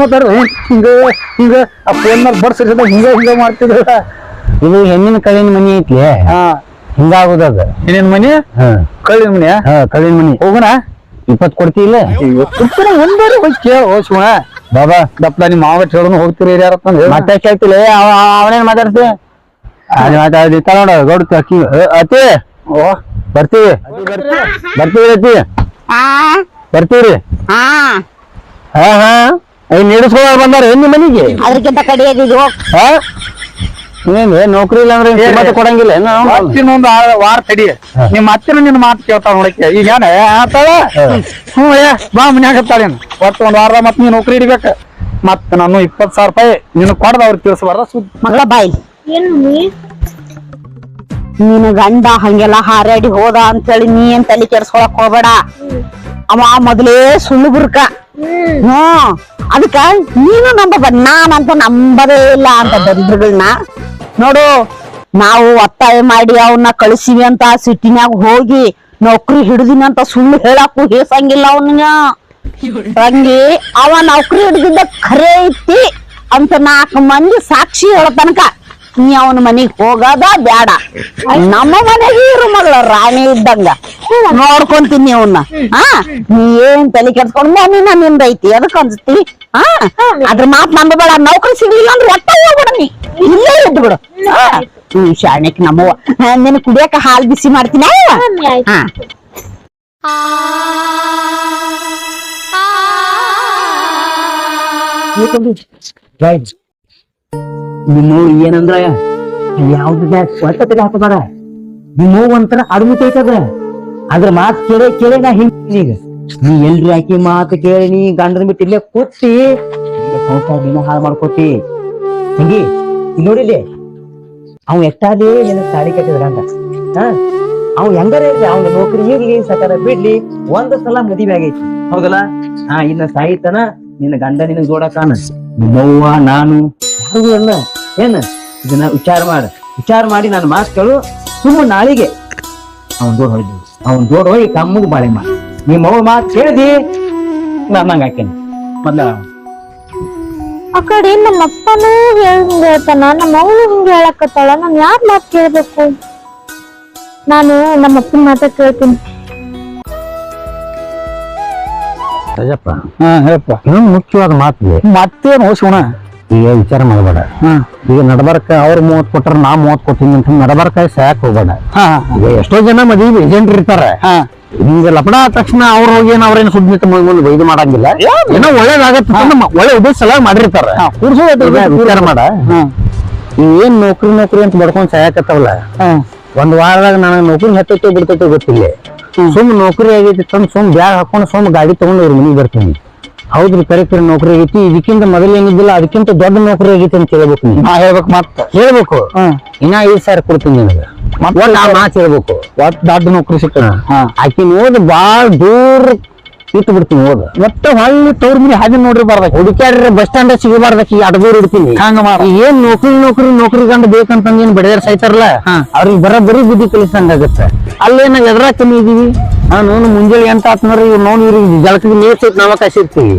ಮಾತಾಡ ಹಿಂಗ ಹಿಂಗ ಆ ಫೋನ್ ಮೇಲೆ ಬಡ್ಸಿದ ಹಿಂಗ ಹಿಂಗ ಮಾಡ್ತಿದ್ರ. ಇದು ಹೆಣ್ಣಿನ ಕಳಿನ ಮನಿ ಐತಿ ಹಾ. ಹಿಂಗಾಗುದದ. ಏನೇನ್ ಮನಿ? ಹಾ. ಕಳ್ಳಿ ಮನಿ? ಹಾ ಕಳಿನ ಮನಿ. ಹೋಗೋಣ ಇಪ್ಪತ್ ಕೊಡ್ತಿಲ್ಲ ಮುಂದೆ ಹೋಗಿ ಕೇಳ ಓ ಶಿವ ಬಾಬಾ. ದಪ್ಪ ನಿಮ್ಮ ಮಾವ ಹೇಳೋನು ಹೋಗ್ತೀರಿ ಅಂತ ಮತ್ತೆ ಕೇಳ್ತಿಲ್ಲ ಅವ ಅವನೇನ್ ಮಾತಾಡ್ತಿ? ಅಲ್ಲಿ ಮಾತಾಡಿ ತಗೊಂಡ ಗೌಡ ಅಕ್ಕಿ ಅತಿ ಓ. ಬರ್ತೀವಿ. ಬರ್ತೀವಿ ಆ. ಬರ್ತೀವ್ರಿ. ಹಾ ಹಾ. ಹಾ ಏನ್ ನೀಡಿಸ್ಕೊಳಕ್ ಬಂದಾರ ಏನ್ ಮನೆಗೆ? ಅದಕ್ಕಿಂತ ಹಾ? ಏನ್ ನೌಕರಿ ಇಲ್ಲ ಅಂದ್ರೆ ಕಿಮ್ಮತ್ತ ಕೊಡಂಗಿಲ್ಲ ಏನ್? ಆ- ವಾರ ತಡಿ. ನಿಮ್ಮ ಅತ್ತಿನ ನಿನ್ನ ಮಾತು ಕೇಳ್ತಾ ನೋಡಕ್ಕೆ. ಈಗ ಏನ? ಆತಾಳ ಹ್ಞೂ ಏ ಬಾ ಮನ್ಯಾಗ ಹತ್ತಾಳೇನು ಒಟ್ಟು ಒಂದ್ ವಾರದ ಮತ್ ನೀ ನೌಕರಿ ಹಿಡಿಬೇಕ. ಮತ್ ನಾನು ಇಪ್ಪತ್ ಸಾವಿರ ರೂಪಾಯಿ ನಿನ್ ಕೊಡ್ದ ಅವ್ರಿಗೆ ತಿಳಿಸ್ಬಾರ್ದ ಸುದ್ದಿ ಮಗಳ ಬಾಯಿ. ಏನ್ ಮಮ್ಮಿ ನಿನ್ನ ಗಂಡ ಹಂಗೆಲ್ಲ ಹಾರಾಡಿ ಹೋದ ಅಂತೇಳಿ ನೀ ಏನ್ ತಲೆ ಕೆಡ್ಸ್ಕೊಳಕ್ ಹೋಗ್ಬೇಡ. ಅವ ಮೊದಲೇ ಸುಳ್ಳು ಬುರ್ಕ. ಹ್ಮ್. ಅದಕ್ಕ ನೀನು ನಂಬ ನಾನಂತ ನಂಬದೇ ಇಲ್ಲ ಅಂತ ದರಿದ್ರಗಳನ್ನ ನೋಡು ನಾವು ಒತ್ತಾಯ ಮಾಡಿ ಅವನ್ನ ಕಳಿಸಿವಿ ಅಂತ ಸಿಟಿನ್ಯಾಗ ಹೋಗಿ ನೌಕರಿ ಹಿಡಿದಿನ ಅಂತ ಸುಳ್ಳು ಹೇಳಕ್ಕೂ ಹೇಸಂಗಿಲ್ಲ ಅವನಿಗೆ. ತಂಗಿ ಅವ ನೌಕರಿ ಹಿಡಿದಿದ್ದ ಖರೆ ಐತಿ ಅಂತ ನಾಲ್ಕು ಮಂದಿ ಸಾಕ್ಷಿ ಹೇಳ ತನಕ ನೀ ಅವನ ಮನೆಗ್ ಹೋಗೋದ ಬ್ಯಾಡ ನಮ್ಮ ಮನೆಗೆ ಇರು ಮಗಳ ರಾಣಿ ಇದ್ದಂಗ. ನೋಡ್ಕೊಂತೀನಿ ಅವನ್ನ ಹಾ ನೀ ಏನ್ ತಲೆ ಕೆಡ್ಸ್ಕೊಂಡ್ ಮನಿನ ನಿಂದೈತಿ ಅದಕ್ಕೆ ಅನ್ಸತಿ ಹಾ ಅದ್ರ ಮಾತ್ ನಂಬಬೇಡ ನೌಕರಿ ಸಿಗ್ಲಿಲ್ಲ ಅಂದ್ರೆ ಒಟ್ಟ ಹೋಗ್ಬಿಡ ನೀ. ಇಲ್ಲೇ ಇದ್ದು ಬಿಡು. ಹಾ. ಹ್ಮ್ ಶಾಣೆಕ್ ನಮ್ಮವ್ವ. ಹಾ, ನಿನ್ ಕುಡಿಯಕ ಹಾಲ್ ಬಿಸಿ ಮಾಡ್ತೀನಿ? ಮಮ್ಮಿ ಆಯ್ತು ಹಾ ನಿಮ್ಮ ಏನಂದ್ರ? ಯಾವ್ದು ಸ್ವಚ್ಛ ಹಾಕೋದಾರ. ನಿಮ್ಮ ಒಂಥರ ಐತದ ಅದ್ರ ಮಾತ್ ಕೇಳಿ ಕೇಳೇ ನಾ ಹಿಂಗೆ ಈಗ. ನೀ ಎಲ್ರಿ ಹಾಕಿ ಮಾತು ಕೇಳಿ ನೀ ಗಂಡನ ಬಿಟ್ಟು ಇಲ್ಲೇ ಕೂತಿ ಸಂಸಾರ ನೀನ ಹಾಳು ಮಾಡ್ಕೋತಿ. ಇಲ್ಲಿ. ನೋಡಿಲಿ ಅವ್ ಎಷ್ಟಾದಿ ನಿನ್ನ ತಾಳಿ ಕಟ್ಟಿದ್ರ ಅಂತ. ಅವ್ ಹೆಂಗಾರ ಇರ್ಲಿ? ಅವ್ನ ನೌಕರಿ ಇರ್ಲಿ ಸಕಾರ ಬಿಡ್ಲಿ. ಒಂದ್ ಸಲ ಮದುವೆ ಆಗೈತಿ. ಹೌದಲ್ಲ? ಹಾ, ಇನ್ನ ಸಾಯಿತನ ನಿನ್ನ ಗಂಡ ನಿನ್ನ ಜೋಡ ಕಾಣ. ನಿಮ್ಮವ್ವ ನಾನು. ಯಾರು ಅಲ್ಲ. ಏನ? ಇದನ್ನ ವಿಚಾರ ಮಾಡ. ವಿಚಾರ ಮಾಡಿ ನಾನು ಮಾತು ಕೇಳು. ಸುಮ್ಮನೆ ನಾಳಿಗೆ. ಅವನ್ ದೂರ ಹೋಯ್ದು ಅವನ್ ದೂರ ಹೋಗಿ ತಮ್ಮಗ ಬಾಳೆ ಮಾಡ. ನಿಮ್ಮ ಅವ್ವ ಮಾತು ಕೇಳಿದಿ? ನಾನು ಹಂಗ ಹಾಕೇನಿ ಮೊದ್ಲ. ಆ ಕಡೆ ನಮ್ಮ ಅಪ್ಪನೂ ಹಿಂಗ ಹೇಳ್ತಾನ? ನಮ್ಮ ಅವಳು ಹಿಂಗ ಹೇಳಕತ್ತಾಳ? ನಾನ್ ಯಾರ ಮಾತ್ ಕೇಳ್ಬೇಕು? ನಾನು ನಮ್ಮ ಅಪ್ಪನ ಮಾತ ಕೇಳ್ತೀನಿ. ರಜಪ್ಪ. ಹಾ ಹೇಳಪ್ಪ. ಇನ್ನೊಂದು ಮುಖ್ಯವಾದ ಮಾತಿದೆ. ಮತ್ತೇನು ಶಿವಣ ಈಗ ವಿಚಾರ ಮಾಡಬೇಡ. ಈಗ ನಡಬರ್ಕ ಅವ್ರ ಮೂವತ್ ಕೊಟ್ರ ನಾ ಮೂವತ್ ಕೊಟ್ಟಿನಿ ಅಂತ ನಡಬರ್ಕ ಸಾಕ್ ಹೋಗಬೇಡ. ಈಗ ಎಷ್ಟೋ ಜನ ಮದುವೆ ಏಜೆಂಟ್ ಇರ್ತಾರೆ. ಈಗ ಲಪಡ ಆದ ತಕ್ಷಣ ಅವ್ರ ಹೋಗಿ ಏನ್ ಅವ್ರೇನ್ ಸುದ್ದಿ ಮುಂದೆ ಇದು ಮಾಡಂಗಿಲ್ಲ. ಏನೋ ಒಳ್ಳೇದಾಗತ್ತ ಒಳ್ಳೆ ಉದ್ದೇಶ ಸಲ ಮಾಡಿರ್ತಾರ. ವಿಚಾರ ಮಾಡ. ಏನ್ ನೌಕರಿ ನೌಕರಿ ಅಂತ ಬಡ್ಕೊಂಡ್ ಸಾಯಕತ್ತವಲ್ಲ? ಒಂದ್ ವಾರದಾಗ ನನಗೆ ನೌಕರಿ ಹತ್ತೈತೋ ಬಿಡ್ತೈತೋ ಗೊತ್ತಿಲ್ಲ. ಸುಮ್ ನೌಕರಿ ಆಗೈತಿ ತಂದ್ ಸುಮ್ ಬ್ಯಾಗ್ ಹಾಕೊಂಡು ಸುಮ್ ಗಾಡಿ ತಗೊಂಡು ಇವ್ರ ಮನೆಗೆ ಬರ್ತೀನಿ. ಹೌದ್ರಿ ಕರೆಕ್ಟ್ ಕರೆ ನೌಕರಿ ಆಗೈತಿ. ಇದಕ್ಕಿಂತ ಮೊದಲು ಏನಿದ್ದಿಲ್ಲ ಅದಕ್ಕಿಂತ ದೊಡ್ಡ ನೌಕರಿ ಆಗೈತಿ ಅಂತ ಕೇಳ್ಬೇಕು ನೀನು. ನಾ ಹೇಳ್ಬೇಕು ಮತ್ತ. ಹೇಳ್ಬೇಕು? ಹ್ಮ್ ಇನ್ನ ಐದ್ ಸಾವಿರ ಕೊಡ್ತೀನಿ ನಿನಗೆ. ಮತ್ತೆ ಆ ಮಾತು ಹೇಳ್ಬೇಕು. ಒಟ್ ದೊಡ್ಡ ನೌಕರಿ ಸಿಕ್ಕ ಆಕಿನ ಓದ್ ಬಾಳ್ ದೂರ ಇಟ್ಟು ಬಿಡ್ತೀವಿ ಹೋದ. ಮತ್ತೆ ಹೊಳ್ಳಿ ತವ್ರ ಮನಿ ಹಾದಿ ನೋಡ್ರಿ ಬರ್ದ. ಹುಡುಕ್ಯಾಡ್ರೆ ಬಸ್ ಸ್ಟ್ಯಾಂಡ್ ಈ ಅಡಗೂರ್ ಇಡ್ತೀನಿ ಹಂಗ ಮಾಡ. ಏನ್ ನೌಕರಿ ನೌಕರಿ ನೌಕರಿ ಗಂಡ ಬೇಕಂತ ಏನ್ ಬಡಿದಾರ ಸಾಯ್ತಾರಲ್ಲ. ಅವ್ರಿಗೆ ಬರ ಬರೀ ಬುದ್ಧಿ ಕಲಿಸಂಗಾಗತ್ತೆ ಅಲ್ಲೇ ನಾವ್ ಎದ್ರ ಕಮ್ಮಿ ಇದೀವಿ? ನೋನು ಮುಂಜಾನೆ ಎಂತ ಆತ್ನವ್ರಿ ಇವ್ರು ನೋನ್ ಇವ್ರಿಗೆ ಜಳಕಿಗೆ ನೀರ್ ಸಿಕ್ ನಾವ ಕಾಸಿರ್ತೀವಿ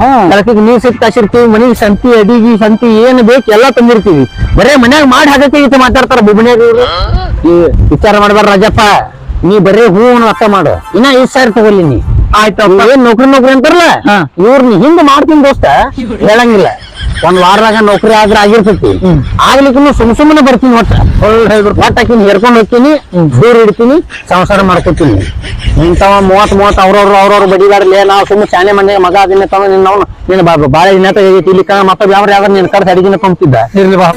ಹಾ. ಜಳಕಿಗೆ ನೀರ್ ಸಿಕ್ ಕಾಸಿರ್ತೀವಿ ಮನಿಗೆ ಸಂತಿ ಅಡಿಗೆ ಸಂತಿ ಏನ್ ಬೇಕು ಎಲ್ಲಾ ತಂದಿರ್ತೀವಿ. ಬರೇ ಮನ್ಯಾಗ ಮಾಡಿ ಹಾಕಕ್ಕೆ ಇತ್ತು ಮಾತಾಡ್ತಾರ ಬುಬ್ನ್ಯಾಗ ಇವ್ರು. ವಿಚಾರ ಮಾಡ್ಬಾರ ರಾಜಪ್ಪ. ನೀ ಬರೇ ಹೂವನ್ನು ಅರ್ಥ ಮಾಡು. ಇನ್ನ ಐದ್ ಸಾವಿರ ತಗೊಳ್ಳಿ ನೀ. ಆಯ್ತು ಏನ್ ನೌಕರಿ ನೌಕರಿ ಅಂತಾರಲ್ಲ. ಇವ್ರನ್ನ ಹಿಂದ್ ಮಾಡ್ತೀನಿ ದೋಸ್ತ. ಹೇಳಂಗಿಲ್ಲ. ಒಂದ್ ವಾರದಾಗ ನೌಕರಿ ಆದ್ರ ಆಗಿರ್ತೈತಿ. ಆಗ್ಲಿಕ್ಕೂ ಸುಮ್ ಸುಮ್ಮನೆ ಬರ್ತೀನಿ ಒಟ್ಟ. ಒಟ್ಟ ಆಕಿನ ಹೇರ್ಕೊಂಡ್ ಹೋಗ್ತೀನಿ ದೂರ ಇಡ್ತೀನಿ ಸಂಸಾರ ಮಾಡ್ಕೊತೀನಿ. ಇಂಥವ ಮೂವತ್ ಮೂವತ್ ಅವ್ರವ್ರು ಅವ್ರವ್ರು ಬಡಿದಾರ್ಲೆ ನಾವು ಸುಮ್ಮನೆ ಚಾನೆ ಮನೆ ಮಗ ಅದನ್ನ ತಗೊಂಡು ನಿನ್ನ ಅವ್ನು ನಿನ್ನ ಬಾಳೆ ದಿನ ಇಲ್ಲಿ ಮತ್ತೆ ಯಾವ ಯಾವ್ದಾರ ನಿನ್ನ ಕಡೆ ಅಡಿಗೆನ ಕೊಂಬ್ತಿದ್ದ ಇರ್ಲಿ ಬಾ.